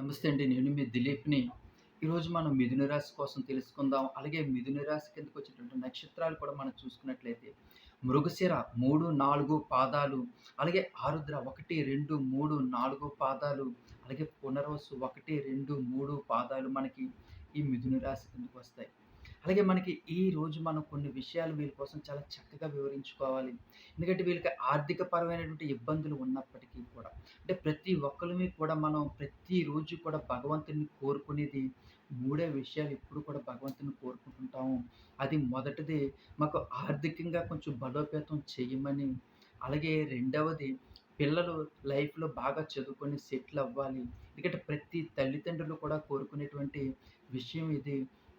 నమస్తే అండి. నేను మీ దిలీప్‌ని. ఈరోజు మనం మిథున రాశి కోసం తెలుసుకుందాం. అలాగే మిథున రాశి కిందకు వచ్చేటువంటి నక్షత్రాలు కూడా మనం చూసుకున్నట్లయితే మృగశిర 3, 4 పాదాలు, అలాగే ఆరుద్ర 1, 2, 3, 4 పాదాలు, అలాగే పునర్వసు 1, 2, 3 పాదాలు మనకి ఈ మిథున రాశి కిందకు వస్తాయి. అలాగే మనకి ఈ రోజు మనం కొన్ని విషయాలు వీళ్ళ కోసం చాలా చక్కగా వివరించుకోవాలి. ఎందుకంటే వీళ్ళకి ఆర్థిక పరమైనటువంటి ఇబ్బందులు ఉన్నప్పటికీ కూడా అంటే ప్రతి ఒక్కరిని కూడా మనం ప్రతిరోజు కూడా భగవంతుని కోరుకునేది మూడే విషయాలు ఎప్పుడు కూడా భగవంతుని కోరుకుంటుంటాము. అది మొదటిది మాకు ఆర్థికంగా కొంచెం బలోపేతం చేయమని, అలాగే రెండవది పిల్లలు లైఫ్‌లో బాగా చదువుకొని సెటిల్ అవ్వాలి. ఎందుకంటే ప్రతి తల్లిదండ్రులు కూడా కోరుకునేటువంటి విషయం ఇది.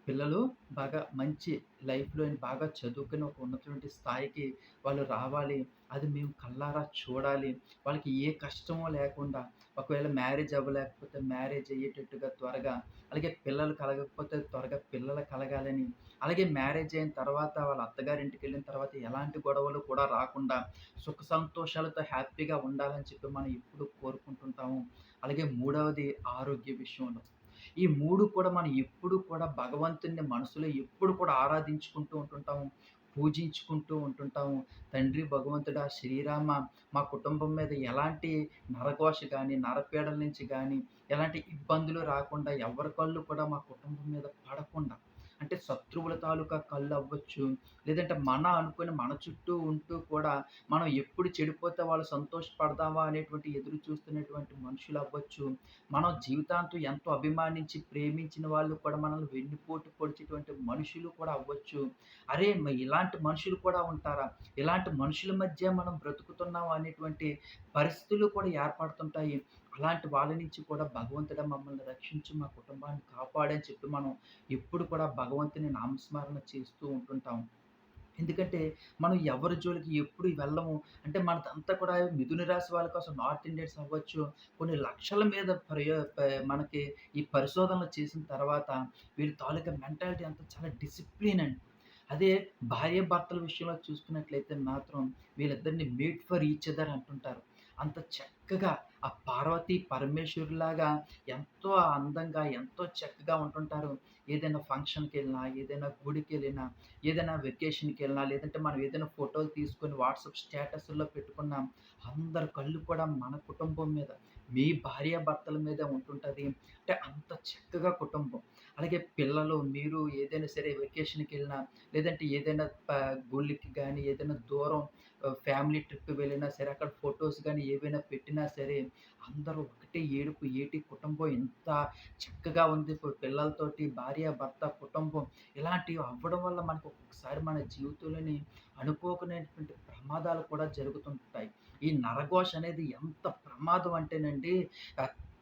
పిల్లలు బాగా మంచి లైఫ్‌లో బాగా చదువుకొని ఒక ఉన్నటువంటి స్థాయికి వాళ్ళు రావాలి. అది మేము కళ్ళారా చూడాలి. వాళ్ళకి ఏ కష్టమో లేకుండా ఒకవేళ మ్యారేజ్ అవ్వలేకపోతే మ్యారేజ్ అయ్యేటట్టుగా త్వరగా, అలాగే పిల్లలు కలగకపోతే త్వరగా పిల్లలు కలగాలని, అలాగే మ్యారేజ్ అయిన తర్వాత వాళ్ళ అత్తగారింటికెళ్ళిన తర్వాత ఎలాంటి గొడవలు కూడా రాకుండా సుఖ సంతోషాలతో హ్యాపీగా ఉండాలని చెప్పి మనం ఇప్పుడు కోరుకుంటుంటాము. అలాగే మూడవది ఆరోగ్య విషయంలో. ఈ మూడు కూడా మనం ఎప్పుడు కూడా భగవంతుడిని మనసులో ఎప్పుడు కూడా ఆరాధించుకుంటూ ఉంటుంటాము. పూజించుకుంటూ ఉంటుంటాము. తండ్రి భగవంతుడా శ్రీరామ మా కుటుంబం మీద ఎలాంటి నరఘోష కానీ నరపీడల నుంచి కానీ ఎలాంటి ఇబ్బందులు రాకుండా ఎవరి కళ్ళు కూడా మా కుటుంబం మీద పడకుండా అంటే శత్రువుల తాలూకా కళ్ళు అవ్వచ్చు లేదంటే మన అనుకుని మన చుట్టూ ఉంటూ కూడా మనం ఎప్పుడు చెడిపోతే వాళ్ళు సంతోషపడదామా అనేటువంటి ఎదురు చూస్తున్నటువంటి మనుషులవ్వచ్చు. మనం జీవితాంతం ఎంతో అభిమానించి, ప్రేమించిన వాళ్ళు కూడా మనల్ని వెన్నుపోటు పొడిచేటువంటి మనుషులు కూడా అవ్వచ్చు. అరే! ఇలాంటి మనుషులు కూడా ఉంటారా? ఇలాంటి మనుషుల మధ్య మనం బ్రతుకుతున్నాం అనేటువంటి పరిస్థితులు కూడా ఏర్పడుతుంటాయి. అలాంటి వాళ్ళ నుంచి కూడా భగవంతుడా మమ్మల్ని రక్షించి మా కుటుంబాన్ని కాపాడని చెప్పి మనం ఎప్పుడు కూడా భగవంతుని నామస్మరణ చేస్తూ ఉంటుంటాం. ఎందుకంటే మనం ఎవరి జోలికి ఎప్పుడు వెళ్ళము. అంటే మనదంతా కూడా మిథున రాశి వాళ్ళ కోసం నార్త్ ఇండియన్స్ అవ్వచ్చు. కొన్ని లక్షల మీద ప్రయో మనకి ఈ పరిశోధనలు చేసిన తర్వాత వీరి తాలూకా మెంటాలిటీ అంతా చాలా డిసిప్లిన్ అండి. అదే భార్య భర్తల విషయంలో చూసుకున్నట్లయితే మాత్రం వీళ్ళిద్దరిని మేడ్ ఫర్ ఈచ్ అదర్ అంటుంటారు. అంత చక్కగా ఆ పార్వతీ పరమేశ్వరులాగా ఎంతో అందంగా, ఎంతో చక్కగా ఉంటుంటారు. ఏదైనా ఫంక్షన్కి వెళ్ళినా ఏదైనా గుడికి వెళ్ళినా ఏదైనా వెకేషన్కి వెళ్ళినా లేదంటే మనం ఏదైనా ఫోటోలు తీసుకొని వాట్సాప్ స్టేటస్లో పెట్టుకున్నా, అందరి కళ్ళు కూడా మన కుటుంబం మీద, మీ భార్యాభర్తల మీద ఉంటుంటుంది అంటే అంత చక్కగా కుటుంబం. అలాగే పిల్లలు, మీరు ఏదైనా సరే వెకేషన్కి వెళ్ళినా లేదంటే ఏదైనా గుళ్ళకి కానీ ఏదైనా దూరం ఫ్యామిలీ ట్రిప్ వెళ్ళినా సరే, అక్కడ ఫొటోస్ కానీ ఏవైనా పెట్టినా సరే, అందరూ ఒకటే ఏడుపు, ఏటి కుటుంబం ఎంత చక్కగా ఉంది. పిల్లలతోటి భార్య, భర్త, కుటుంబం ఇలాంటివి అవ్వడం వల్ల మనకు ఒక్కొక్కసారి మన జీవితంలోని అనుకోకునేటువంటి ప్రమాదాలు కూడా జరుగుతుంటాయి. ఈ నరఘోష అనేది ఎంత ప్రమాదం అంటేనండి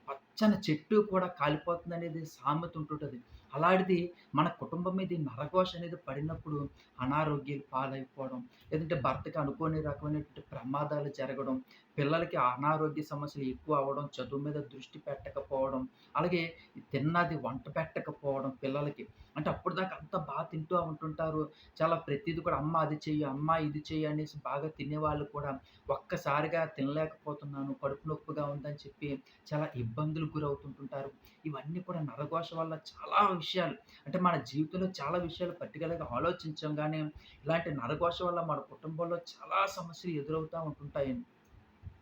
పచ్చని చెట్టు కూడా కాలిపోతుందనేది సామెత ఉంటుంటుంది అలాంటిది మన కుటుంబం మీద నరఘోష అనేది పడినప్పుడు అనారోగ్యాలు పాలైపోవడం, లేదంటే భర్తకి అనుకోని రకమైనటువంటి ప్రమాదాలు జరగడం, పిల్లలకి అనారోగ్య సమస్యలు ఎక్కువ అవ్వడం, చదువు మీద దృష్టి పెట్టకపోవడం, అలాగే తిన్నది వంట పెట్టకపోవడం పిల్లలకి. అంటే అప్పుడు దాకా అంత బాగా తింటూ ఉంటుంటారు. చాలా ప్రతిదీ కూడా అమ్మ అది చెయ్యి, అమ్మ ఇది చెయ్యి అనేసి బాగా తినేవాళ్ళు కూడా ఒక్కసారిగా తినలేకపోతున్నాను, కడుపు నొప్పిగా ఉందని చెప్పి చాలా ఇబ్బందులకు గురవుతుంటుంటారు. ఇవన్నీ కూడా నరఘోష వల్ల చాలా విషయాలు అంటే మన జీవితంలో చాలా విషయాలు పర్టికులర్గా ఆలోచించాం కానీ ఇలాంటి నరఘోష వల్ల మన కుటుంబంలో చాలా సమస్యలు ఎదురవుతూ ఉంటుంటాయండి.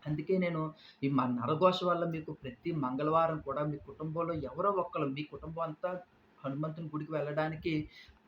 అందుకే నేను ఈ మా నరఘోష వల్ల మీకు ప్రతి మంగళవారం కూడా మీ కుటుంబంలో ఎవరో ఒక్కరు మీ కుటుంబం అంతా హనుమంతుని గుడికి వెళ్ళడానికి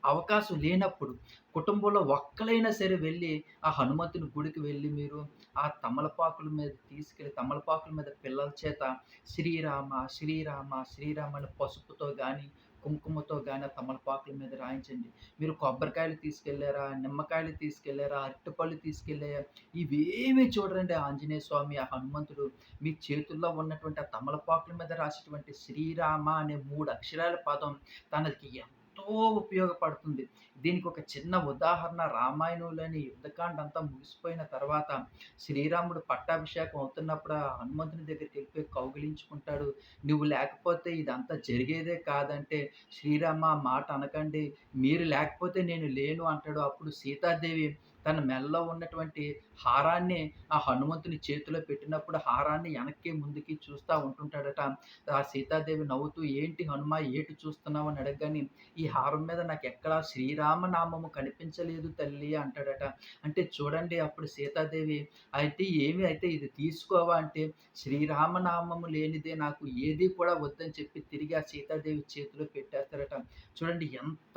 అవకాశం లేనప్పుడు, కుటుంబంలో ఒక్కలైనా సరే వెళ్ళి, ఆ హనుమంతుని గుడికి వెళ్ళి మీరు ఆ తమలపాకుల మీద తీసుకెళ్ళి తమలపాకుల మీద పిల్లల చేత శ్రీరామ, శ్రీరామ, శ్రీరామ అని పసుపుతో కానీ కుంకుమతో కానీ ఆ తమలపాకుల మీద రాయించండి. మీరు కొబ్బరికాయలు తీసుకెళ్ళారా, నిమ్మకాయలు తీసుకెళ్ళారా, అరటిపళ్ళు తీసుకెళ్ళారా ఇవేమీ చూడరండి ఆంజనేయ స్వామి, ఆ హనుమంతుడు మీ చేతుల్లో ఉన్నటువంటి ఆ తమలపాకుల మీద రాసేటువంటి శ్రీరామ అనే మూడు అక్షరాల పదం తనకి ఎంతో ఉపయోగపడుతుంది. దీనికి ఒక చిన్న ఉదాహరణ రామాయణంలోని యుద్ధకాండ అంతా ముగిసిపోయిన తర్వాత శ్రీరాముడు పట్టాభిషేకం అవుతున్నప్పుడు ఆ హనుమంతుని దగ్గరికెళ్ళిపోయి కౌగిలించుకుంటాడు. "నువ్వు లేకపోతే ఇదంతా జరిగేదే కాదంటే" "శ్రీరామ మాట అనకండి. మీరు లేకపోతే నేను లేను" అంటాడు. అప్పుడు సీతాదేవి తన మెడలో ఉన్నటువంటి హారాన్ని ఆ హనుమంతుని చేతిలో పెట్టినప్పుడు హారాన్ని వెనక్కి ముందుకి చూస్తూ ఉంటుంటాడట. ఆ సీతాదేవి నవ్వుతూ "ఏంటి హనుమ ఏటి చూస్తున్నావు?" అని అడగగానే "ఈ హారం మీద నాకెక్కడా శ్రీరామ నామము కనిపించలేదు తల్లి" అంటాడట. అంటే చూడండి అప్పుడు సీతాదేవి అయితే "ఏమి అయితే ఇది తీసుకోవా?" అంటే "శ్రీరామనామము లేనిదే నాకు ఏది కూడా వద్దని" చెప్పి తిరిగి ఆ సీతాదేవి చేతిలో పెట్టేస్తారట. చూడండి ఎంత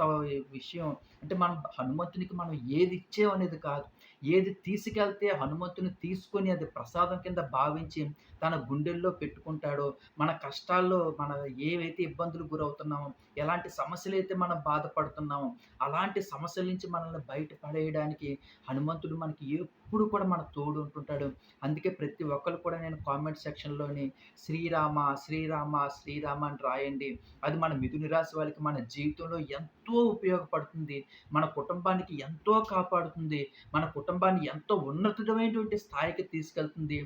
విషయం అంటే మనం హనుమంతునికి మనం ఏది ఇచ్చేవనేది కాదు. ఏది తీసుకెళ్తే హనుమంతుని తీసుకొని అది ప్రసాదం కింద భావించి తన గుండెల్లో పెట్టుకుంటాడో, మన కష్టాల్లో మన ఏవైతే ఇబ్బందులు గురవుతున్నామో, ఎలాంటి సమస్యలైతే మనం బాధపడుతున్నామో, అలాంటి సమస్యల నుంచి మనల్ని బయట పడేయడానికి హనుమంతుడు మనకి ఎప్పుడు కూడా మన తోడు ఉంటుంటాడు. అందుకే ప్రతి ఒక్కరు కూడా నేను కామెంట్ సెక్షన్‌లోని శ్రీరామ, శ్రీరామ, శ్రీరామ అని రాయండి. అది మన మిథుని రాశి వాళ్ళకి మన జీవితంలో ఎంతో ఉపయోగపడుతుంది. మన కుటుంబానికి ఎంతో కాపాడుతుంది. మన కుటుంబాన్ని ఎంతో ఉన్నతమైనటువంటి స్థాయికి తీసుకెళ్తుంది.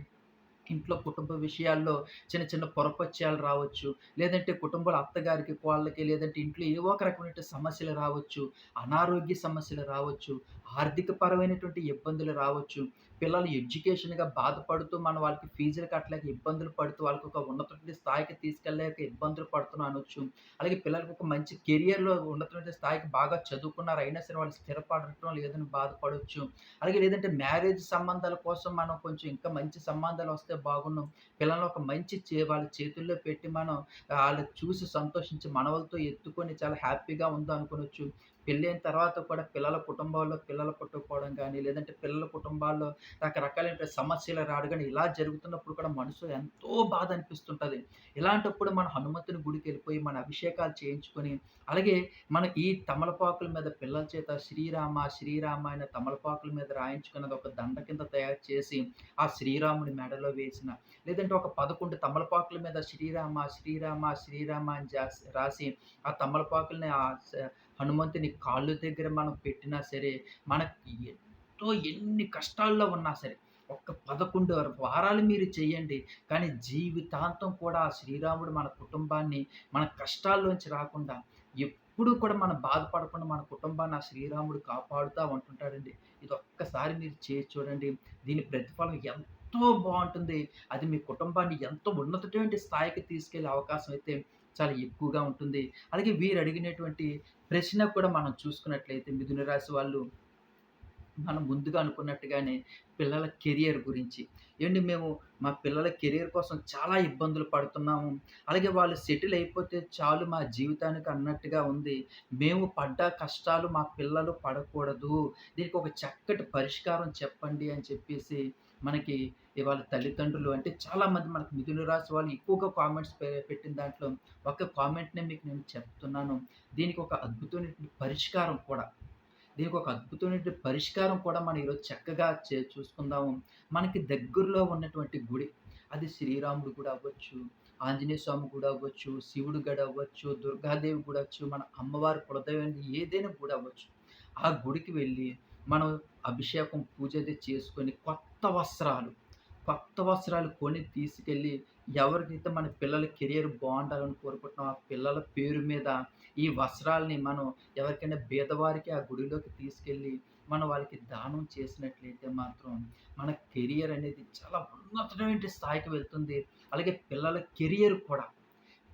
ఇంట్లో కుటుంబ విషయాల్లో చిన్న చిన్న పొరపత్యాలు రావచ్చు. లేదంటే కుటుంబంలో అత్తగారికి, వాళ్ళకి లేదంటే ఇంట్లో ఏవో ఒక రకమైనటువంటి సమస్యలు రావచ్చు. అనారోగ్య సమస్యలు రావచ్చు. ఆర్థిక పరమైనటువంటి ఇబ్బందులు రావచ్చు. పిల్లలు ఎడ్యుకేషన్‌గా బాధపడుతూ మనం వాళ్ళకి ఫీజులు కట్టలేక ఇబ్బందులు పడుతూ వాళ్ళకి ఒక ఉన్నతమైన స్థాయికి తీసుకెళ్ళలేక ఇబ్బందులు పడుతున్నాం అనొచ్చు. అలాగే పిల్లలకు ఒక మంచి కెరియర్‌లో ఉన్నతమైన స్థాయికి బాగా చదువుకున్నారు. అయినా సరే వాళ్ళు స్థిరపడటం లేదని బాధపడవచ్చు అలాగే లేదంటే మ్యారేజ్ సంబంధాల కోసం మనం కొంచెం ఇంకా మంచి సంబంధాలు వస్తే బాగున్నాం పిల్లలు ఒక మంచి చే వాళ్ళ చేతుల్లో పెట్టి మనం వాళ్ళు చూసి సంతోషించి మనవలతో ఎత్తుకొని చాలా హ్యాపీగా ఉందో అనుకోవచ్చు పెళ్ళైన తర్వాత కూడా పిల్లల కుటుంబాల్లో పిల్లలు పుట్టకపోవడం కానీ లేదంటే పిల్లల కుటుంబాల్లో రకరకాలైన సమస్యలు రాడు కానీ ఇలా జరుగుతున్నప్పుడు కూడా మనసు ఎంతో బాధ అనిపిస్తుంటుంది. ఇలాంటప్పుడు మనం హనుమంతుని గుడికెళ్ళిపోయి మన అభిషేకాలు చేయించుకొని, అలాగే మన ఈ తమలపాకుల మీద పిల్లల చేత శ్రీరామ, శ్రీరామ అయిన తమలపాకుల మీద రాయించుకున్నది ఒక దండ కింద తయారు చేసి, ఆ శ్రీరాముని మెడలో వేసిన, లేదంటే ఒక 11 తమలపాకుల మీద శ్రీరామ, శ్రీరామ, శ్రీరామ అని రాసి, ఆ తమలపాకుల్ని ఆ హనుమంతుని కాళ్ళు దగ్గర మనం పెట్టినా సరే, మనకి ఎంతో ఎన్ని కష్టాల్లో ఉన్నా సరే, ఒక్క 11 వారాలు మీరు చేయండి. కానీ జీవితాంతం కూడా శ్రీరాముడు మన కుటుంబాన్ని, మన కష్టాల్లోంచి రాకుండా, ఎప్పుడూ కూడా మనం బాధపడకుండా మన కుటుంబాన్ని ఆ శ్రీరాముడు కాపాడుతూ ఉంటుంటాడండి. ఇది ఒక్కసారి మీరు చేసి చూడండి. దీని ప్రతిఫలం ఎంతో బాగుంటుంది అది మీ కుటుంబాన్ని ఎంతో ఉన్నతటువంటి స్థాయికి తీసుకెళ్ళే అవకాశం అయితే చాలా ఎక్కువగా ఉంటుంది. అలాగే వీరు అడిగినటువంటి ప్రశ్న కూడా మనం చూసుకున్నట్లయితే మిథున రాశి వాళ్ళు మనం ముందుగా అనుకున్నట్టుగానే పిల్లల కెరియర్ గురించి. ఏంటి మేము మా పిల్లల కెరియర్ కోసం చాలా ఇబ్బందులు పడుతున్నాము. అలాగే వాళ్ళు సెటిల్ అయిపోతే చాలు మా జీవితానికి అన్నట్టుగా ఉంది. మేము పడ్డ కష్టాలు మా పిల్లలు పడకూడదు. దీనికి ఒక చక్కటి పరిష్కారం చెప్పండి అని చెప్పేసి మనకి ఇవాళ తల్లిదండ్రులు అంటే చాలామంది మనకు మిథున రాశి వాళ్ళు ఎక్కువగా కామెంట్స్ పెట్టిన దాంట్లో ఒక కామెంట్‌నే మీకు నేను చెప్తున్నాను. దీనికి ఒక అద్భుతమైన పరిష్కారం కూడా. దీనికి ఒక అద్భుతమైన పరిష్కారం కూడా మనం ఈరోజు చక్కగా చే చూసుకుందాము. మనకి దగ్గరలో ఉన్నటువంటి గుడి. అది శ్రీరాముడు గుడి అవ్వచ్చు, ఆంజనేయ స్వామి గుడి అవ్వచ్చు, శివుడు గుడి అవ్వచ్చు, దుర్గాదేవి గుడి అవ్వచ్చు, మన అమ్మవారి కులదైవం ఏదైనా గుడి అవ్వచ్చు. ఆ గుడికి వెళ్ళి మనం అభిషేకం, పూజ అది చేసుకొని కొత్త కొత్త వస్త్రాలు, కొత్త వస్త్రాలు కొని తీసుకెళ్ళి ఎవరికైతే మన పిల్లల కెరియర్ బాగుండాలని కోరుకుంటున్నాం ఆ పిల్లల పేరు మీద ఈ వస్త్రాలని మనం ఎవరికైనా బీదవారికి ఆ గుడిలోకి తీసుకెళ్ళి మనం వాళ్ళకి దానం చేసినట్లయితే మాత్రం మన కెరియర్ అనేది చాలా ఉన్నతమైన స్థాయికి వెళ్తుంది. అలాగే పిల్లల కెరియర్ కూడా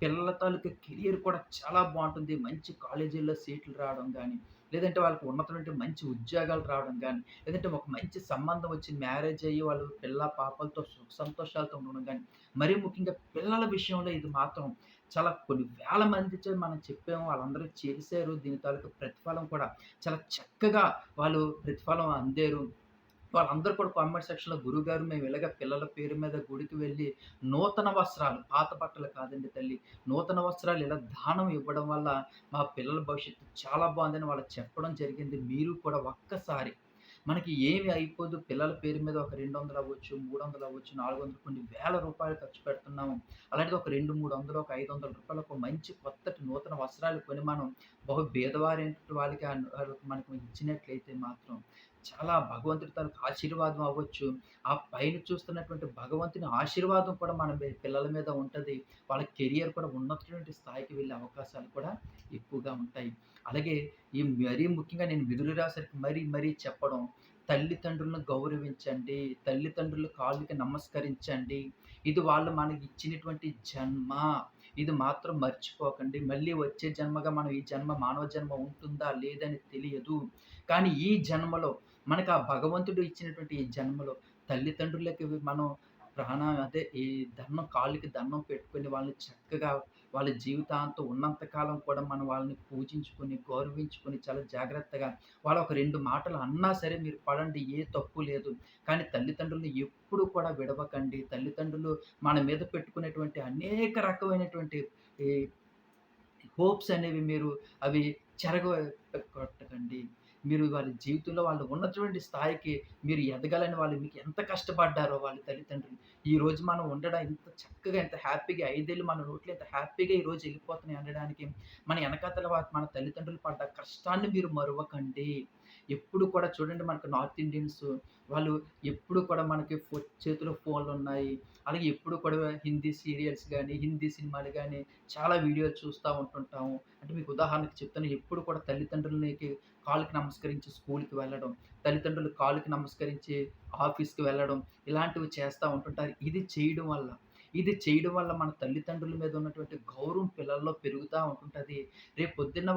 పిల్లల తాలూకా కెరియర్ కూడా చాలా బాగుంటుంది మంచి కాలేజీల్లో సీట్లు రావడం కానీ లేదంటే వాళ్ళకి ఉన్నటువంటి మంచి ఉద్యోగాలు రావడం కానీ లేదంటే ఒక మంచి సంబంధం వచ్చి మ్యారేజ్ అయ్యి వాళ్ళు పిల్ల పాపలతో సుఖ సంతోషాలతో ఉండడం కానీ మరీ ముఖ్యంగా పిల్లల విషయంలో ఇది మాత్రం చాలా కొన్ని వేల మంది మనం చెప్పాము. వాళ్ళందరూ చేశారు. దీని తాలూకా ప్రతిఫలం కూడా చాలా చక్కగా వాళ్ళు ప్రతిఫలం అందారు. వాళ్ళందరూ కూడా కామెంట్ సెక్షన్‌లో గురువుగారు మేము ఇలాగ పిల్లల పేరు మీద గుడికి వెళ్ళి నూతన వస్త్రాలు, పాత బట్టలు కాదండి తల్లి. నూతన వస్త్రాలు ఇలా దానం ఇవ్వడం వల్ల మా పిల్లల భవిష్యత్తు చాలా బాగుందని వాళ్ళు చెప్పడం జరిగింది. మీరు కూడా ఒక్కసారి మనకి ఏమి అయిపోదు పిల్లల పేరు మీద ఒక 200 అవ్వచ్చు, 300 అవ్వచ్చు, 400 కొన్ని వేల రూపాయలు ఖర్చు పెడుతున్నాము. అలాంటిది ఒక 2, 300 ఒక ఐదు వందల రూపాయలు ఒక మంచి కొత్తటి నూతన వస్త్రాలు కొని మనం బహు భేదవారి వాళ్ళకి వాళ్ళకి మనకు ఇచ్చినట్లయితే మాత్రం చాలా భగవంతుడి తనకు ఆశీర్వాదం అవ్వచ్చు. ఆ పైన చూస్తున్నటువంటి భగవంతుని ఆశీర్వాదం కూడా మన పిల్లల మీద ఉంటుంది వాళ్ళ కెరియర్ కూడా ఉన్నటువంటి స్థాయికి వెళ్ళే అవకాశాలు కూడా ఎక్కువగా ఉంటాయి. అలాగే ఈ మరీ ముఖ్యంగా నేను విధులు రాసరికి మరీ మరీ చెప్పడం తల్లిదండ్రులను గౌరవించండి. తల్లిదండ్రుల కాళ్ళకి నమస్కరించండి. ఇది వాళ్ళు మనకి ఇచ్చినటువంటి జన్మ. ఇది మాత్రం మర్చిపోకండి. మళ్ళీ వచ్చే జన్మగా మనం ఈ జన్మ మానవ జన్మ ఉంటుందా? లేదని తెలియదు. కానీ ఈ జన్మలో మనకు ఆ భగవంతుడు ఇచ్చినటువంటి ఈ జన్మలో తల్లిదండ్రులకి మనం ప్రాణం అదే ఈ దండం కాళ్ళకి దండం పెట్టుకుని వాళ్ళని చక్కగా వాళ్ళ జీవితాంతం ఉన్నంత కాలం కూడా మనం వాళ్ళని పూజించుకొని, గౌరవించుకొని చాలా జాగ్రత్తగా వాళ్ళు ఒక రెండు మాటలు అన్నా సరే మీరు పడండి ఏ తప్పు లేదు. కానీ తల్లిదండ్రులను ఎప్పుడు కూడా విడవకండి. తల్లిదండ్రులు మన మీద పెట్టుకునేటువంటి అనేక రకమైనటువంటి ఈ హోప్స్ అనేవి మీరు అవి చెరగ కొట్టకండి. మీరు వారి జీవితంలో వాళ్ళు ఉన్నటువంటి స్థాయికి మీరు ఎదగాలని వాళ్ళు మీకు ఎంత కష్టపడ్డారో వాళ్ళ తల్లిదండ్రులు. ఈ రోజు మనం ఉండడం ఇంత చక్కగా ఎంత హ్యాపీగా ఐదేళ్ళు మన నోట్లో ఎంత హ్యాపీగా ఈరోజు వెళ్ళిపోతున్నాయి అనడానికి మన వెనకాతల మన తల్లిదండ్రులు పడ్డ కష్టాన్ని మీరు మరువకండి. ఎప్పుడు కూడా చూడండి మనకు నార్త్ ఇండియన్స్ వాళ్ళు ఎప్పుడు కూడా మనకి ఫో చేతిలో ఫోన్లున్నాయి. అలాగే ఎప్పుడు కూడా హిందీ సీరియల్స్ కానీ హిందీ సినిమాలు కానీ చాలా వీడియోలు చూస్తూ ఉంటుంటాము. అంటే మీకు ఉదాహరణకు చెప్తాను. ఎప్పుడు కూడా తల్లిదండ్రులకి కాళ్ళకి నమస్కరించి స్కూల్కి వెళ్ళడం, తల్లిదండ్రులు కాళ్ళకి నమస్కరించి ఆఫీస్‌కి వెళ్ళడం, ఇలాంటివి చేస్తూ ఉంటుంటారు. ఇది చేయడం వల్ల ఇది చేయడం వల్ల మన తల్లిదండ్రుల మీద ఉన్నటువంటి గౌరవం పిల్లల్లో పెరుగుతూ ఉంటుంటుంది రేపు పొద్దున్న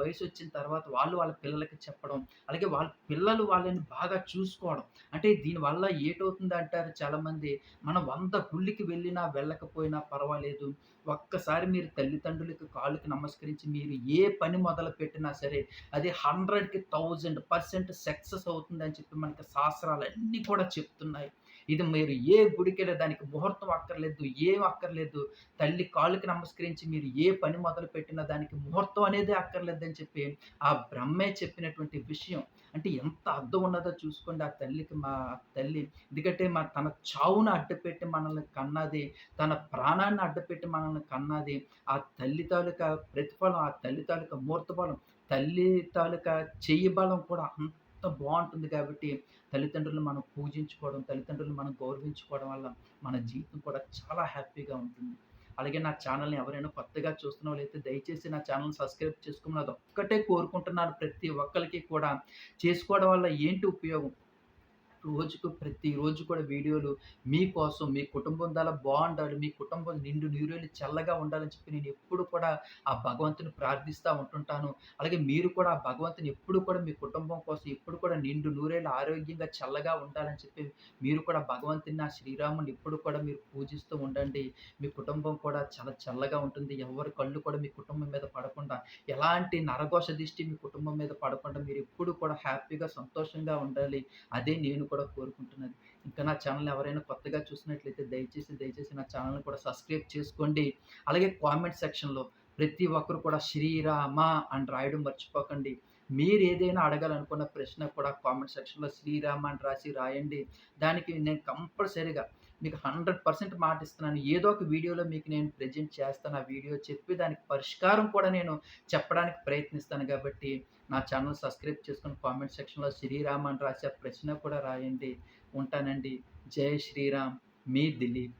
వయసు వచ్చిన తర్వాత వాళ్ళు వాళ్ళ పిల్లలకి చెప్పడం, అలాగే వాళ్ళ పిల్లలు వాళ్ళని బాగా చూసుకోవడం. అంటే దీనివల్ల ఏటవుతుందంటారు చాలామంది, మనం వంద గుళ్ళకి వెళ్ళినా, వెళ్ళకపోయినా పర్వాలేదు. ఒక్కసారి మీరు తల్లిదండ్రులకి కాళ్ళకి నమస్కరించి మీరు ఏ పని మొదలుపెట్టినా సరే, అది 100కి 1000% సక్సెస్ అవుతుందని చెప్పి మనకి శాస్త్రాలు అన్నీ కూడా చెప్తున్నాయి. ఇది మీరు ఏ గుడికెళ్ళినా దానికి ముహూర్తం అక్కర్లేదు, ఏం అక్కర్లేదు. తల్లి కాళ్ళకి నమస్కరించి మీరు ఏ పని మొదలుపెట్టినా దానికి ముహూర్తం అనేదే అక్కర్లేదని చెప్పి ఆ బ్రహ్మే చెప్పినటువంటి విషయం. అంటే ఎంత అర్థం ఉన్నదో చూసుకోండి ఆ తల్లికి మా తల్లి. ఎందుకంటే మా తన చావును అడ్డుపెట్టి మనల్ని కన్నది. తన ప్రాణాన్ని అడ్డుపెట్టి మనల్ని కన్నది. ఆ తల్లి తాలూకా ప్రతిఫలం, ఆ తల్లి తాలూకా ముహూర్త బలం, తల్లి తాలూకా చెయ్యి బలం కూడా అంత బావుంటుంది కాబట్టి తల్లిదండ్రులు మనం పూజించుకోవడం, తల్లిదండ్రులు మనం గౌరవించుకోవడం వల్ల మన జీవితం కూడా చాలా హ్యాపీగా ఉంటుంది. అలాగే నా ఛానల్‌ని ఎవరైనా కొత్తగా చూస్తున్న వాళ్ళైతే దయచేసి నా ఛానల్‌ని సబ్స్క్రైబ్ చేసుకోమని ఒక్కటే కోరుకుంటున్నాను ప్రతి ఒక్కరికి కూడా. చేసుకోవడం వల్ల ఏంటి ఉపయోగం? రోజుకు ప్రతిరోజు కూడా వీడియోలు మీకోసం, మీ కుటుంబం ద్వారా బాగుండాలి మీ కుటుంబం నిండు నీరులు చల్లగా ఉండాలని చెప్పి నేను ఎప్పుడు కూడా ఆ భగవంతుని ప్రార్థిస్తూ ఉంటుంటాను. అలాగే మీరు కూడా ఆ భగవంతుని ఎప్పుడు కూడా మీ కుటుంబం కోసం ఎప్పుడు కూడా నిండు నూరేళ్ళు ఆరోగ్యంగా చల్లగా ఉండాలని చెప్పి మీరు కూడా భగవంతుని ఆ శ్రీరాముని ఎప్పుడు కూడా మీరు పూజిస్తూ ఉండండి. మీ కుటుంబం కూడా చాలా చల్లగా ఉంటుంది. ఎవరి కళ్ళు కూడా మీ కుటుంబం మీద పడకుండా, ఎలాంటి నరఘోష దిష్టి మీ కుటుంబం మీద పడకుండా మీరు ఎప్పుడు కూడా హ్యాపీగా, సంతోషంగా ఉండాలి. అదే నేను కూడా కోరుకుంటున్నది. ఇంకా నా ఛానల్ ఎవరైనా కొత్తగా చూసినట్లయితే దయచేసి, దయచేసి నా ఛానల్‌ని కూడా సబ్స్క్రైబ్ చేసుకోండి. అలాగే కామెంట్ సెక్షన్‌లో ప్రతి ఒక్కరు కూడా శ్రీరామ అని రాయడం మర్చిపోకండి. మీరు ఏదైనా అడగాలనుకున్న ప్రశ్న కూడా కామెంట్ సెక్షన్‌లో శ్రీరామ అని రాసి రాయండి. దానికి నేను కంపల్సరీగా మీకు హండ్రెడ్ పర్సెంట్ మాట ఇస్తున్నాను ఏదో ఒక వీడియోలో మీకు నేను ప్రెజెంట్ చేస్తాను. ఆ వీడియో చెప్పి దానికి పరిష్కారం కూడా నేను చెప్పడానికి ప్రయత్నిస్తాను కాబట్టి నా ఛానల్ సబ్స్క్రైబ్ చేసుకుని కామెంట్ సెక్షన్‌లో శ్రీరామ్ అని రాసే ప్రశ్న కూడా రాయండి. ఉంటానండి. జై శ్రీరామ్. మీ దిలీప్.